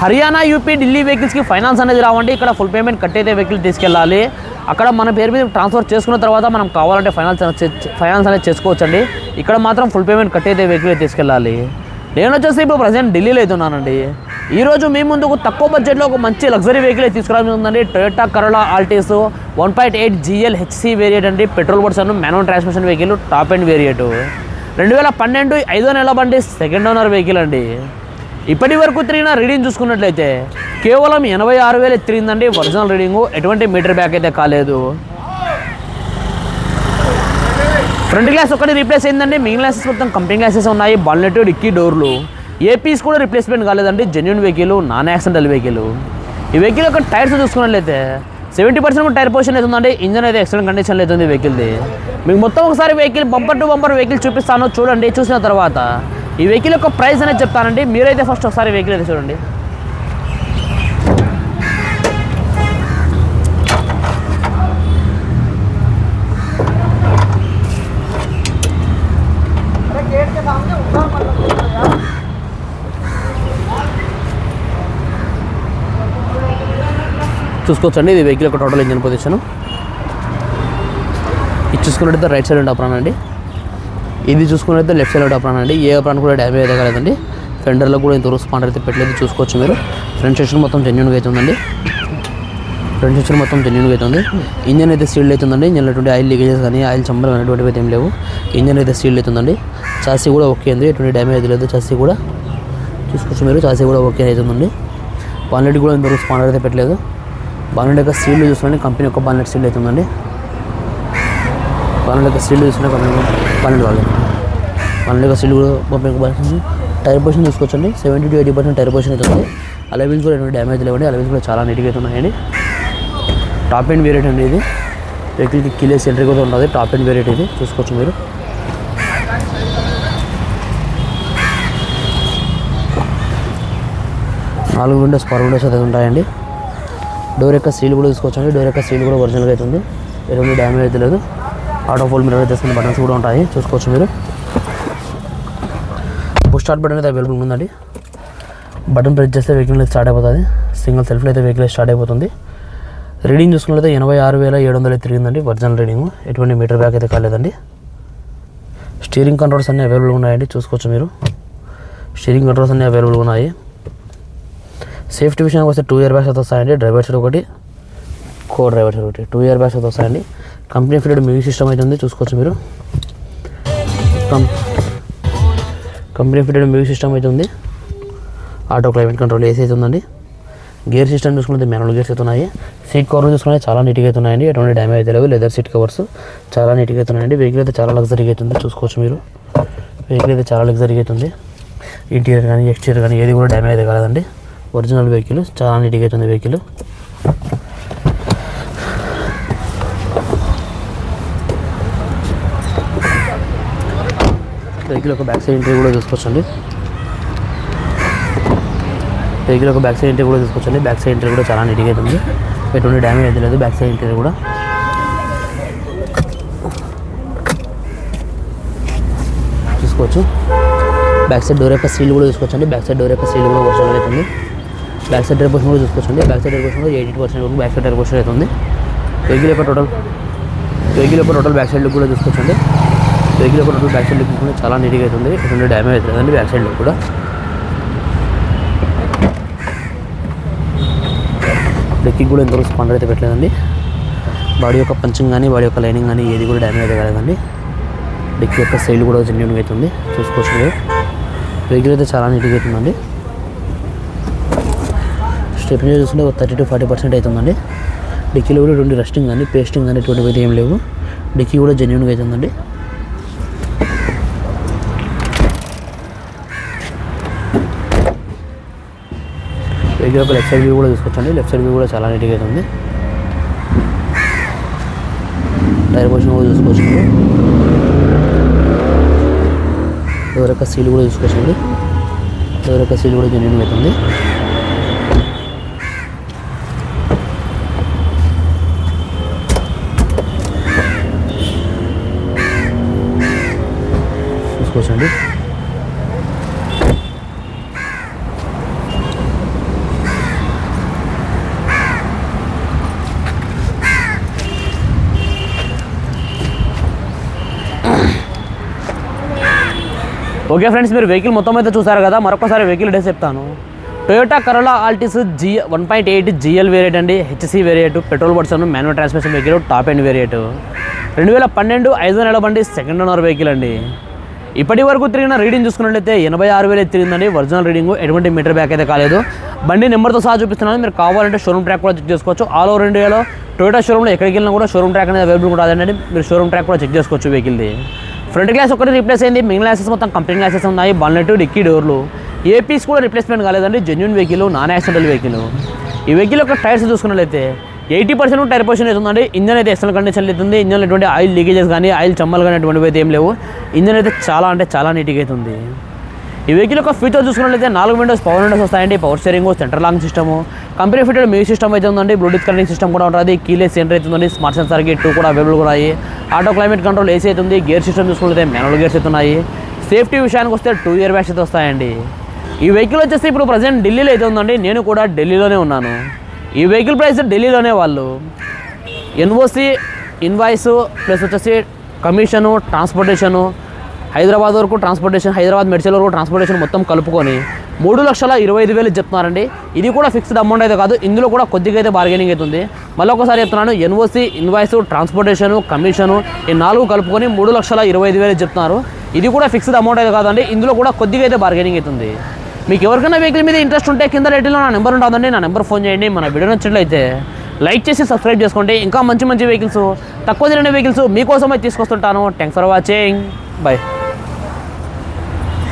Haryana UP Delhi వెహికల్స్కి finance అనేది రావండి. ఇక్కడ ఫుల్ పేమెంట్ కట్టేదే వెహికల్ తీసుకెళ్ళాలి. అక్కడ మన పేరు మీద ట్రాన్స్ఫర్ చేసుకున్న తర్వాత మనం కావాలంటే ఫైనాన్స్ ఫైనాన్స్ అనేది చేసుకోవచ్చండి. ఇక్కడ మాత్రం ఫుల్ పేమెంట్ కట్టేదే వెహికల్ తీసుకెళ్ళాలి. నేను వచ్చేసి ఇప్పుడు ప్రజెంట్ ఢిల్లీలో అవుతున్నానండి ఈరోజు మీ ముందుకు తక్కువ బడ్జెట్లో ఒక మంచి లగ్జరీ వెహికల్ తీసుకురావడం ఉందండి. Toyota Corolla Altis one point eight G L H C variant అండి. Petrol version manual transmission vehicle top and variant రెండు వేల పన్నెండు ఐదో నెల బండి సెకండ్ ఓనర్ వెహికల్ అండి. ఇప్పటి వరకు తిరిగిన రీడింగ్ చూసుకున్నట్లయితే కేవలం ఎనభై ఆరు వేలు తిరిగిందండి ఒరిజినల్ రీడింగు. ఎటువంటి మీటర్ బ్యాక్ అయితే కాలేదు. ఫ్రంట్ గ్లాస్ ఒకటి రీప్లేస్ అయిందండి. మిగిలిన గ్లాసెస్ మొత్తం కంపెనీ గ్లాసెస్ ఉన్నాయి. బాల్నెట్ డిక్కీ డోర్లు. ఏ పీస్ కూడా రిప్లేస్మెంట్ కాలేదండి. Genuine vehicle non accidental vehicle. ఈ వెహికల్ యొక్క టైర్స్ చూసుకున్నట్లయితే సెవెంటీ పర్సెంట్ టైర్ పొజిషన్ అయితే ఉందండి. ఇంజన్ అయితే ఎక్సలెంట్ కండిషన్లో అయితే ఉంది వెహికల్ది. మీకు మొత్తం ఒకసారి vehicle bumper to bumper vehicle చూపిస్తాను. చూడండి చూసిన తర్వాత ఈ వెహికల్ యొక్క ప్రైస్ అనేది చెప్తానండి. మీరైతే ఫస్ట్ ఒకసారి వెహికల్ అయితే చూడండి. చూసుకోవచ్చండి. ఇది వెహికల్ యొక్క టోటల్ ఇంజన్ పొజిషన్ ఇది చూసుకున్నట్టయితే రైట్ సైడ్ అప్రాన్ అండి ఇది చూసుకున్నట్టయితే లెఫ్ట్ సైడ్ ఓపెన్ అండి ఏ ఓపెన్ కూడా డ్యామేజ్ అయితే కాలేదండి. ఫెండర్లో కూడా ఇంత స్పాండర్ అయితే పెట్టలేదు చూసుకోవచ్చు మీరు. ఫ్రంట్ సెక్షన్ మొత్తం జెన్యున్గా అయితే ఉందండి. ఫ్రంట్ సెక్షన్ మొత్తం జెన్యున్గా అయితే ఉంది. ఇంజన్ అయితే సీల్డ్ అవుతుందండి ఇంజన్ ఎటువంటి ఆయిల్ లీకేజెస్ కానీ ఆయిల్ చంబలు అనేటువంటివి అయితే ఏం లేవు. ఇంజన్ అయితే సీల్డ్ అవుతుందండి చాసీ కూడా ఓకే ఉంది ఎటువంటి డ్యామేజ్ అయితే లేదు. చాసీ కూడా చూసుకోవచ్చు మీరు. చాసీ కూడా ఓకే అవుతుందండి బాన్లెట్ కూడా ఇంతవరకు స్పాండర్ అయితే పెట్టలేదు. బాన్లెట్ యొక్క సీల్డ్ చూసుకోండి. కంపెనీ యొక్క బాన్లెట్ సీల్డ్ అవుతుందండి వాళ్ళ యొక్క సీల్డ్ చూసిన పన్నెండు వాళ్ళు వాళ్ళ యొక్క సీల్ కూడా పంపించబడుతుంది టైర్ పొజిషన్ చూసుకోవచ్చండి seventy to eighty percent tyre position అయితే ఉంది. అలవెన్స్ కూడా ఎటువంటి డ్యామేజ్ లేవండి. అలవెన్స్ కూడా చాలా నీట్గా అయితే ఉన్నాయండి. టాప్ ఎండ్ వేరియట్ అండి ఇది. వెహికల్కి కిలేస్ ఎంట్రీ కూడా ఉన్నది. టాప్ ఎండ్ వేరియట్ ఇది. చూసుకోవచ్చు మీరు. నాలుగు విండోస్ పవర్ విండోస్ అయితే ఉంటాయండి. డోర్ యొక్క సీల్ కూడా తీసుకోవచ్చండి డోర్ యొక్క సీల్ కూడా ఒరిజినల్గా అయితే ఉంది. ఎటువంటి డ్యామేజ్ అయితే లేదు. ఆటో ఫోల్ మిర్రర్ తీసుకునే బటన్స్ కూడా ఉంటాయి. చూసుకోవచ్చు మీరు. బుష్ స్టార్ట్ బటన్ అయితే అవైలబుల్ ఉందండి. బటన్ ప్రెస్ చేస్తే వెహికల్ అయితే స్టార్ట్ అయిపోతుంది. సింగిల్ సెల్ఫ్లో అయితే వెహికల్ స్టార్ట్ అయిపోతుంది. రీడింగ్ చూసుకున్నట్లయితే ఎనభై ఆరు వేల ఏడు వందలు తిరిగిందండి ఒరిజినల్ రీడింగ్ ఎటువంటి మీటర్ బ్యాక్ అయితే కాలేదండి. స్టీరింగ్ కంట్రోల్స్ అన్నీ అవైలబుల్ ఉన్నాయండి. చూసుకోవచ్చు మీరు. స్టీరింగ్ కంట్రోల్స్ అన్నీ అవైలబుల్ ఉన్నాయి. సేఫ్టీ విషయానికి వస్తే టూ ఇయర్ బ్యాగ్స్ అయితే వస్తాయండి. డ్రైవర్ సైడ్ ఒకటి. కో డ్రైవర్ ఒకటి. టూ ఇయర్ బ్యాక్స్ అయితే వస్తాయండి కంపెనీ ఫిటెడ్ మ్యూజిక్ సిస్టమ్ అయితే ఉంది చూసుకోవచ్చు మీరు. కంపెనీ ఫిటెడ్ మ్యూజిక్ సిస్టమ్ అయితే ఉంది. ఆటో క్లైమేట్ కంట్రోల్ ఏసీ అయితే ఉందండి. గేర్ సిస్టమ్ చూసుకుంటే మ్యానువల్ గేర్స్ అయితే ఉన్నాయి. సీట్ కవర్లు చూసుకుంటే చాలా నీట్గా అయితే ఉన్నాయండి. ఎటువంటి డ్యామేజ్ అయితే లేవు. లెదర్ సీట్ కవర్స్ చాలా నీట్గా అయితే ఉన్నాయండి. వెహికల్ అయితే చాలా లగ్జరీగా అవుతుంది చూసుకోవచ్చు మీరు. వెహికల్ అయితే చాలా లగ్జరీగా అవుతుంది ఇంటీరియర్ కానీ ఎక్స్టీరియర్ కానీ ఏది కూడా డ్యామేజ్ అయితే కాలేదండి. ఒరిజినల్ వెహికల్ చాలా నీట్గా అవుతుంది వెహికల్ వెహికల్ ఒక బ్యాక్ సైడ్ ఎంట్రీ కూడా చూసుకోవచ్చండి వెహికల్ ఒక బ్యాక్ సైడ్ ఎంట్రీ కూడా చూసుకోవచ్చండి బ్యాక్ సైడ్ ఎంట్రీ కూడా చాలా నీట్గా అయితే ఉంది ఎటువంటి డ్యామేజ్ అయితే లేదు. బ్యాక్ సైడ్ ఎంట్రీ కూడా. చూసుకోవచ్చు బ్యాక్ సైడ్ డోర్ యొక్క సీల్ కూడా చూసుకోవచ్చండి బ్యాక్ సైడ్ డోర్ యొక్క సీల్ కూడా వర్షం అవుతుంది బ్యాక్ సైడ్ డోర్ పోర్షన్ కూడా చూసుకోవచ్చండి బ్యాక్ సైడ్ డోర్ పోర్షన్ కూడా ఎయిటీ పర్సెంట్ వరకు బ్యాక్ సైడ్ డోర్ పోర్షన్ అవుతుంది వెహికల్ యొక్క టోటల్ వెహికల్ యొక్క టోటల్ బ్యాక్ సైడ్ కూడా చూసుకోవచ్చండి వెహికల్ కూడా రెండు బ్యాక్ సైడ్ లుక్ కూడా చాలా నీట్గా అవుతుంది ఎటువంటి డ్యామేజ్ అవుతుందండి బ్యాక్ సైడ్ కూడా. డెక్కి కూడా ఇంతవరకు స్పాండర్ అయితే పెట్టలేదండి. బాడీ యొక్క పంచింగ్ కానీ బాడీ యొక్క లైనింగ్ కానీ ఏది కూడా డ్యామేజ్ అయితే కాలేదండి. డెక్కి యొక్క సైల్ కూడా జెన్యున్గా అవుతుంది చూసుకోవచ్చు మీరు. వెహికల్ అయితే చాలా నీట్గా అవుతుందండి స్టెప్ చూసుకుంటే ఒక థర్టీ టు ఫార్టీ పర్సెంట్ అవుతుందండి డిక్కీలో కూడా ఎటువంటి రెస్టింగ్ కానీ పేస్టింగ్ కానీ ఎటువంటి అయితే ఏం లేవు. డిక్కీ కూడా జెన్యున్గా అవుతుందండి వెహికల్ యొక్క లెఫ్ట్ సైడ్ వ్యూ కూడా చూసుకోవచ్చండి లెఫ్ట్ సైడ్ వ్యూ కూడా చాలా నీట్గా అయితే ఉంది. టైర్ పొజిషన్ కూడా చూసుకోవచ్చు మీరు డోర్ యొక్క సీల్ కూడా చూసుకోవచ్చండి డోర్ యొక్క సీల్ కూడా జెన్యున్ అవుతుంది. చూసుకోవచ్చండి ఓకే ఫ్రెండ్స్ మీరు వెహికల్ మొత్తం అయితే చూసారు కదా మరొకసారి వెహికల్ డేస్ చెప్తాను. Toyota Corolla Altis G one point eight G L variant అండి H C variant petrol version manual transmission vehicle top end variant రెండు వేల పన్నెండు ఐదు నెలల బండి సెకండ్ ఓనర్ వెహికల్ అండి. ఇప్పటి వరకు తిరిగిన రీడింగ్ చూసుకున్నట్లయితే ఎనభై ఆరు వేలు తిరిగిందండి ఒరిజినల్ రీడింగ్ ఎటువంటి మీటర్ బ్యాక్ అయితే కాలేదు. బండి నెంబర్తో సహా చూపిస్తున్నాను మీరు కావాలంటే షోరూమ్ ట్రాక్ కూడా చెక్ చేసుకోవచ్చు. ఆల్ ఓవర్ ఇండియాలో టొయోటా షోరూమ్లో ఎక్కడికి వెళ్ళినా కూడా షోరూమ్ ట్రాక్ అనేది అవైలబుల్ కూడా అదండి మీరు షోరూమ్ ట్రాక్ కూడా చెక్ చేసుకోవచ్చు వెహికల్ది ఫ్రంట్ గ్లాస్ ఒకటి రీప్లేస్ అయింది. మిగిలిన గ్లాసెస్ మొత్తం కంపెనీ గ్లాసెస్ ఉన్నాయి. బాన్లెట్ డిక్కీ డోర్లు ఏ పీస్ కూడా రిప్లేస్మెంట్ కాలేదండి. Genuine vehicle non accidental vehicle ఈ వెహికల్ యొక్క టైర్స్ చూసుకున్నట్లయితే ఎయిటీ పర్సెంట్ టైర్ పొజిషన్ అవుతుందండి ఇంజన్ అయితే ఎక్సలెంట్ కండిషన్ అవుతుంది ఇంజన్ ఎటువంటి ఆయిల్ లీకేజెస్ కానీ ఆయిల్ చమ్మలు కానీ అటువంటివి అయితే ఏం లేవు. ఇంజన్ అయితే చాలా అంటే చాలా నీట్గా అవుతుంది ఈ వెహికల్ యొక్క ఫీచర్ చూసుకున్నట్లయితే నాలుగు విండోస్ పవర్ విండోస్ వస్తాయండి. Power steering centre lock system company fitted music system అయితే ఉందండి. బ్లూటూత్ కనెక్టింగ్ సిస్టమ్ కూడా ఉంటుంది. కీలెస్ సెంటర్ అవుతుందండి స్మార్ట్ సెన్సార్కి టూ కూడా అవైలబుల్ కూడా ఉన్నాయి. ఆటో క్లైమేట్ కంట్రోల్ ఏసీ అవుతుంది గేర్ సిస్టమ్ చూసుకుంటే మాన్యువల్ గేర్స్ అయితే ఉన్నాయి. సేఫ్టీ విషయానికి వస్తే టూ ఇయర్ బ్యాగ్స్ అయితే వస్తాయండి. ఈ వెహికల్ వచ్చేసి ఇప్పుడు ప్రజెంట్ ఢిల్లీలో అయితే ఉందండి. నేను కూడా ఢిల్లీలోనే ఉన్నాను. ఈ వెహికల్ ప్రైస్ ఢిల్లీలోనే వాళ్ళు. N O C invoice plus వచ్చేసి కమిషను ట్రాన్స్పోర్టేషను హైదరాబాద్ వరకు ట్రాన్స్పోర్టేషన్ హైదరాబాద్ మెడిచల్ వరకు ట్రాన్స్పోర్టేషన్ మొత్తం కలుపుకొని మూడు లక్షల ఇరవై ఐదు వేలు చెప్తున్నారండి. ఇది కూడా ఫిక్స్డ్ అమౌంట్ అయితే కాదు ఇందులో కూడా కొద్దిగా అయితే బార్గెనింగ్ అవుతుంది మళ్ళీ ఒకసారి చెప్తున్నాను ఎన్ఓసి ఇన్వాయిస్ ట్రాన్స్పోర్టేషన్ కమిషను ఈ నాలుగు కలుపుకొని మూడు లక్షల ఇరవై ఐదు వేలు చెప్తున్నారు. ఇది కూడా ఫిక్స్డ్ అమౌంట్ అయితే కాదండి ఇందులో కూడా కొద్దిగా అయితే బార్గెనింగ్ అవుతుంది మీకు ఎవరికైనా వెహికల్ మీద ఇంట్రెస్ట్ ఉంటే కింద రేటులో నా నెంబర్ ఉంటుందండి నా నెంబర్ ఫోన్ చేయండి మన వీడియో నచ్చినట్లయితే లైక్ చేసి సబ్స్క్రైబ్ చేసుకోండి. ఇంకా మంచి మంచి వెహికల్స్ తక్కువ తిరిగిన వెహికల్స్ మీకోసమే తీసుకొస్తుంటాను. Thanks for watching bye